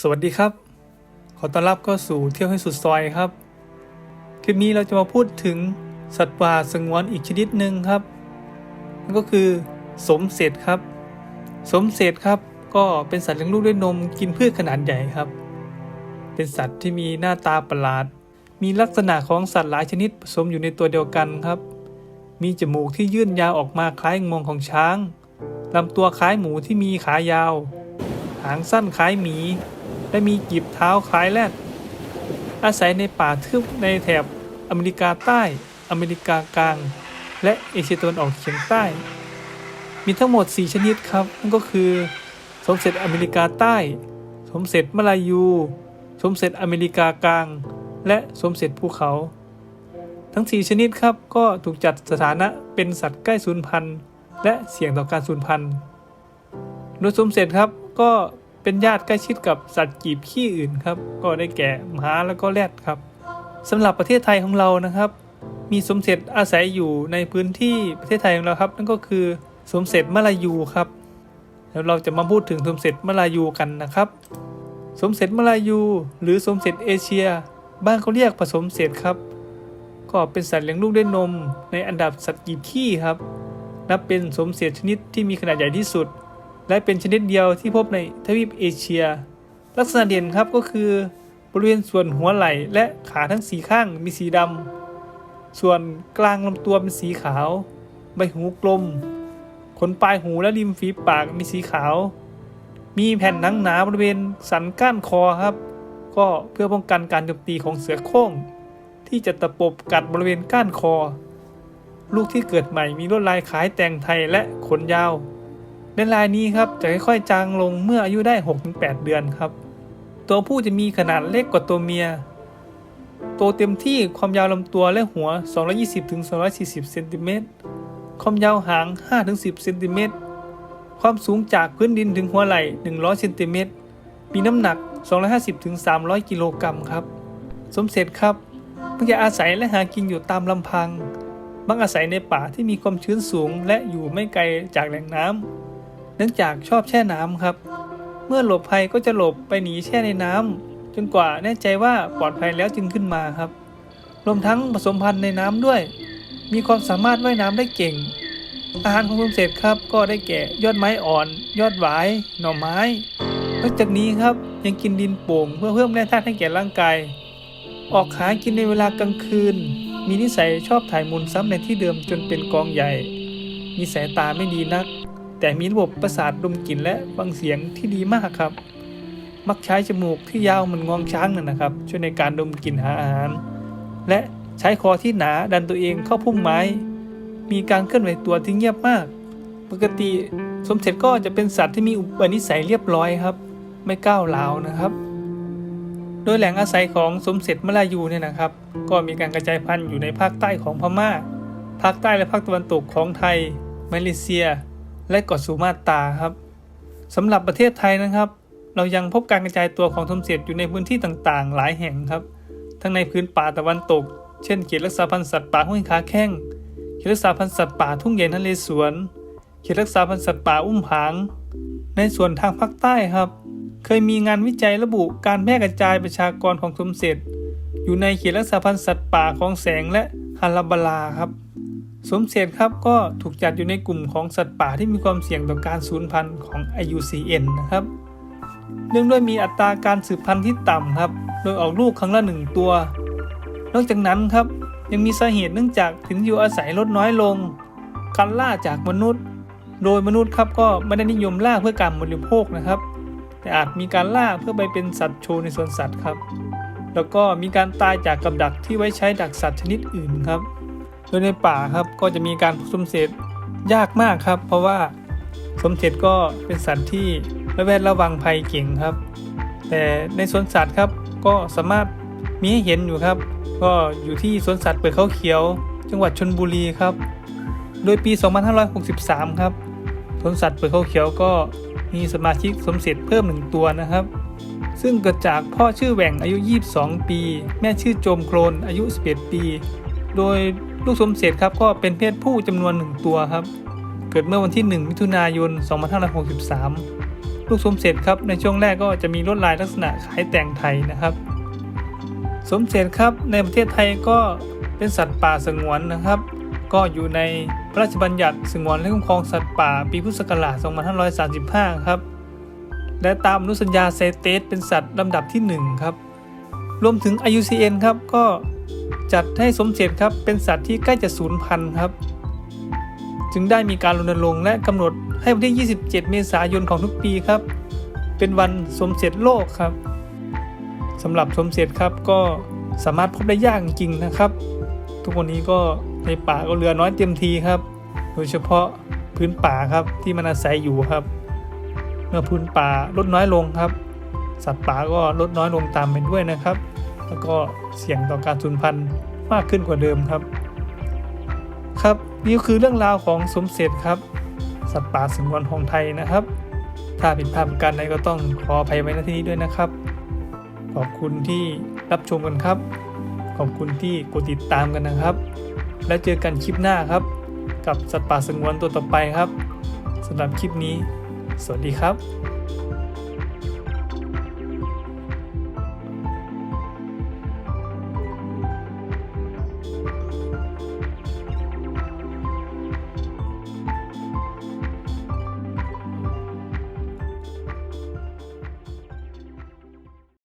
สวัสดีครับ ขอต้อนรับเข้าสู่เที่ยวให้สุดซอยครับ คลิปนี้เราจะมาพูดถึงสัตว์ป่าสงวนอีกชนิดหนึ่งครับนั่นก็คือสมเสร็จครับ สมเสร็จครับก็เป็นสัตว์เลี้ยงลูกด้วยนมกินพืชขนาดใหญ่ครับ เป็นสัตว์ที่มีหน้าตาประหลาด มีลักษณะของสัตว์หลายชนิดผสมอยู่ในตัวเดียวกันครับ มีจมูกที่ยื่นยาวออกมาคล้ายงวงของช้างลำตัวคล้ายหมูที่มีขายาว หางสั้นคล้ายหมี และมีกีบเท้าคล้ายแรดอาศัยในป่าทึบในแถบอเมริกาใต้ อเมริกากลาง และเอเชียตะวันออกเฉียงใต้ มีทั้งหมด 4 ชนิดครับ นั่นก็คือ สมเสร็จอเมริกาใต้ สมเสร็จมลายู สมเสร็จอเมริกากลาง และสมเสร็จภูเขา ทั้ง 4 ชนิดครับก็ถูกจัดสถานะเป็นสัตว์ใกล้สูญพันธุ์และเสี่ยงต่อการสูญพันธุ์ โดยสมเสร็จครับก็ เป็นญาติใกล้ชิดกับสัตว์กีบขี้อื่นครับ ก็ได้แก่หมาแล้วก็แรดครับสำหรับประเทศไทยของเรานะครับ มีสมเสร็จอาศัยอยู่ในพื้นที่ประเทศไทยของเราครับ นั่นก็คือสมเสร็จมลายูครับแล้วเราจะมาพูดถึงสมเสร็จมลายูกันนะครับ สมเสร็จมลายู หรือสมเสร็จเอเชีย บ้านเขาเรียกผสมเสร็จครับก็เป็นสัตว์เลี้ยงลูกด้วยนม ในอันดับสัตว์กีบขี้ครับ นับเป็นสมเสร็จชนิดที่มีขนาดใหญ่ที่สุด และเป็นชนิดเดียวที่พบในทวีปเอเชีย ลักษณะเด่นครับก็คือบริเวณส่วนหัวไหล่และขาทั้งสีข้างมีสีดำ ส่วนกลางลำตัวเป็นสีขาว ใบหูกลม ขนปลายหูและริมฝีปากมีสีขาว มีแผ่นหนังหนาบริเวณสันก้านคอครับ ก็เพื่อป้องกันการโจมตีของเสือโคร่งที่จะตะปบกัดบริเวณก้านคอ ลูกที่เกิดใหม่มีลวดลายคล้ายแตงไทยและขนยาว ในลายนี้ครับจะค่อยๆจางลงเมื่ออายุได้ 6-8 เดือนครับ ตัวผู้จะมีขนาดเล็กกว่าตัวเมียโตเต็มที่ความยาวลำตัวและหัว 220-240 เซนติเมตร ความยาวหาง 5-10 เซนติเมตร ความสูงจากพื้นดินถึงหัวไหล่ 100 เซนติเมตร มีน้ำหนัก 250-300 กิโลกรัมครับ สมเสร็จครับมักจะอาศัยและหากินอยู่ตามลำพังมักอาศัยในป่าที่มีความชื้นสูงและอยู่ไม่ไกลจากแหล่งน้ำ เนื่องจากชอบแช่น้ำครับ เมื่อหลบภัยก็จะหลบไปหนีแช่ในน้ำจนกว่าแน่ใจว่าปลอดภัยแล้วจึงขึ้นมาครับ รวมทั้งผสมพันธุ์ในน้ำด้วย มีความสามารถว่ายน้ำได้เก่ง อาหารของสมเสร็จครับก็ได้แก่ยอดไม้อ่อน ยอดหวาย หน่อไม้นอกจากนี้ครับยังกินดินโป่งเพื่อเพิ่มแร่ธาตุให้แก่ร่างกาย ออกหากินในเวลากลางคืน มีนิสัยชอบถ่ายมูลซ้ำในที่เดิมจนเป็นกองใหญ่ มีสายตาไม่ดีนัก แต่มีระบบประสาทดมกลิ่นและฟังเสียงที่ดีมากครับ มักใช้จมูกที่ยาวเหมือนงวงช้างนั่นนะครับ ช่วยในการดมกลิ่นหาอาหาร และใช้คอที่หนาดันตัวเองเข้าพุ่มไม้ มีการเคลื่อนไหวตัวที่เงียบมาก ปกติสมเสร็จก็จะเป็นสัตว์ที่มีอุปนิสัยเรียบร้อยครับ ไม่ก้าวร้าวนะครับ โดยแหล่งอาศัยของสมเสร็จมลายูเนี่ยนะครับ ก็มีการกระจายพันธุ์อยู่ในภาคใต้ของพม่า ภาคใต้และภาคตะวันตกของไทยมาเลเซีย และเกาะสุมาตราครับสำหรับประเทศไทยนะครับ เรายังพบการกระจายตัวของสมเสร็จอยู่ในพื้นที่ต่างๆ หลายแห่งครับ ทั้งในพื้นป่าตะวันตก เช่นเขตรักษาพันธุ์สัตว์ป่าห้วยขาแข้งเขตรักษาพันธุ์สัตว์ป่าทุ่งใหญ่นเรศวรเขตรักษาพันธุ์สัตว์ป่าอุ้มผาง ในส่วนทางภาคใต้ครับ เคยมีงานวิจัยระบุการแพร่กระจายประชากรของสมเสร็จอยู่ในเขตรักษาพันธุ์สัตว์ป่าของแสงและฮาราบาลาครับ สมเสร็จครับก็ถูกจัดอยู่ในกลุ่มของสัตว์ป่าที่มีความเสี่ยงต่อการสูญพันธุ์ของ IUCN นะครับ เนื่องด้วยมีอัตราการสืบพันธุ์ที่ต่ำครับ โดยออกลูกครั้งละหนึ่งตัว นอกจากนั้นครับยังมีสาเหตุเนื่องจากถิ่นอยู่อาศัยลดน้อยลง การล่าจากมนุษย์ โดยมนุษย์ครับก็ไม่ได้นิยมล่าเพื่อการบริโภคนะครับ แต่อาจมีการล่าเพื่อไปเป็นสัตว์โชว์ในสวนสัตว์ครับ แล้วก็มีการตายจากกับดักที่ไว้ใช้ดักสัตว์ชนิดอื่นครับ โดยในป่าครับก็จะมีการผสมเสร็จยากมากครับ เพราะว่าสมเสร็จก็เป็นสัตว์ที่ระแวดระวังภัยเก่งครับ แต่ในสวนสัตว์ครับก็สามารถมีให้เห็นอยู่ครับ ก็อยู่ที่สวนสัตว์เปิดเขาเขียว จังหวัดชนบุรีครับ โดยปี 2563 ครับสวนสัตว์เปิดเขาเขียวก็มีสมาชิกสมเสร็จเพิ่มหนึ่งตัวนะครับ ซึ่งเกิดจากพ่อชื่อแหว่งอายุ 22 ปี แม่ชื่อโจมโครนอายุ 11 ปี โดย ลูกสมเสร็จครับก็เป็นเพศผู้จำนวนหนึ่งตัวครับ เกิดเมื่อวันที่ 1 มิถุนายน 2563 ลูกสมเสร็จครับในช่วงแรกก็จะมีลวดลายลักษณะคล้ายแต่งไทยนะครับ สมเสร็จครับในประเทศไทยก็เป็นสัตว์ป่าสงวนนะครับ ก็อยู่ในพระราชบัญญัติสงวนและคุ้มครองสัตว์ป่าปีพุทธศักราช 2535 ครับ และตามอนุสัญญาเซเตสเป็นสัตว์ลำดับที่ 1 ครับ รวมถึง IUCN ครับก็ จัดให้สมเสร็จครับเป็นสัตว์ที่ใกล้จะสูญพันธุ์ครับ จึงได้มีการรณรงค์และกำหนดให้วันที่ 27 เมษายนของทุกปีครับ เป็นวันสมเสร็จโลกครับสำหรับสมเสร็จครับก็สามารถพบได้ยากจริงนะครับ ทุกวันนี้ก็ในป่าก็เหลือน้อยเต็มทีครับ โดยเฉพาะพื้นป่าครับที่มันอาศัยอยู่ครับ เมื่อพื้นป่าลดน้อยลงครับ สัตว์ป่าก็ลดน้อยลงตามไปด้วยนะครับ แล้วก็เสี่ยงต่อการสูญพันธุ์มากขึ้นกว่าเดิมครับ ครับนี่คือเรื่องราวของสมเสร็จครับ สัตว์ป่าสงวนของไทยนะครับ ถ้าผิดพลาดประการใดก็ต้องขออภัยไว้ณที่นี้ด้วยนะครับ ขอบคุณที่รับชมกันครับ ขอบคุณที่กดติดตามกันนะครับ แล้วเจอกันคลิปหน้าครับ กับสัตว์ป่าสงวนตัวต่อไปครับสำหรับคลิปนี้ สวัสดีครับ